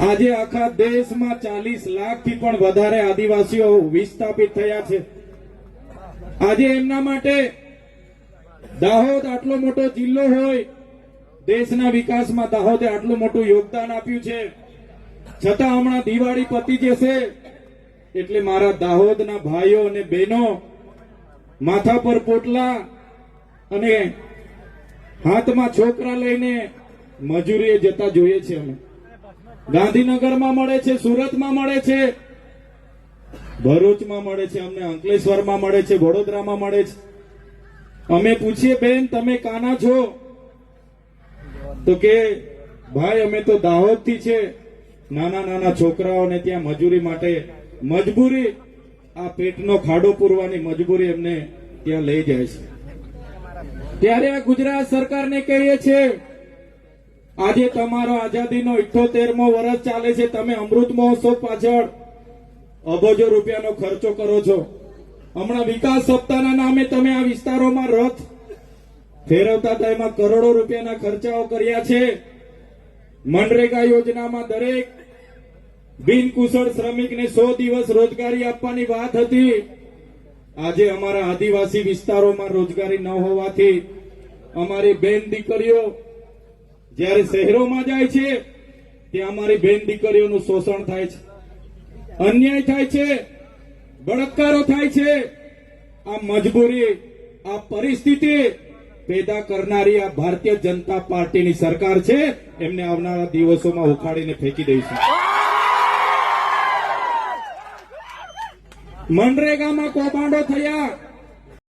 આજે આખા દેશમાં ચાલીસ લાખથી પણ વધારે આદિવાસીઓ વિસ્થાપિત થયા છે. આજે એમના માટે દાહોદ આટલો મોટો જિલ્લો હોય, દેશના વિકાસમાં દાહોદે આટલું મોટું યોગદાન આપ્યું છે. છતાં હમણાં દિવાળી પતી જશે, એટલે મારા દાહોદના ભાઈઓ અને બહેનો, માથા પર પોટલા અને હાથમાં છોકરા લઈને મજૂરીએ જતા જોઈએ છે અમે. ગાંધીનગરમાં મળે છે, સુરતમાં મળે છે, ભરૂચમાં મળે છે, અમને અંકલેશ્વરમાં મળે છે, વડોદરામાં મળે છે. અમે પૂછીએ, બેન, તમે કાના છો? તો કે, ભાઈ, અમે તો દાહોદથી છે. નાના નાના છોકરાઓને ત્યાં મજૂરી માટે મજબૂરી, આ પેટનો ખાડો પૂરવાની મજબૂરી એમને ત્યાં લઈ જાય છે. ત્યારે આ ગુજરાત સરકારને કહીએ છીએ આજે તમારો આઝાદીનો ઇઠ્ઠોતેરમો વર્ષ ચાલે છે. તમે અમૃત મહોત્સવ પાછળ અબજો રૂપિયાનો ખર્ચો કરો છો. હમણાં વિકાસ સપ્તાહના નામે તમે આ વિસ્તારોમાં રથ ફેરવતા હતા. એમાં કરોડો રૂપિયાના ખર્ચાઓ કર્યા છે. મનરેગા યોજનામાં દરેક બિનકુશળ શ્રમિકને સો દિવસ રોજગારી આપવાની વાત હતી. આજે અમારા આદિવાસી વિસ્તારોમાં રોજગારી ન હોવાથી અમારી બેન દીકરીઓ જ્યારે શહેરોમાં જાય છે, ત્યાં અમારી બેન દીકરીઓનું શોષણ થાય છે. અન્યાય થાય છે, બળાત્કારો થાય છે. આ મજબૂરી, આ પરિસ્થિતિ પેદા કરનારી આ ભારતીય જનતા પાર્ટીની સરકાર છે, એમને આવનારા દિવસોમાં ઉખાડીને ફેંકી દઈશું. મનરેગામાં કૌભાંડો થયા.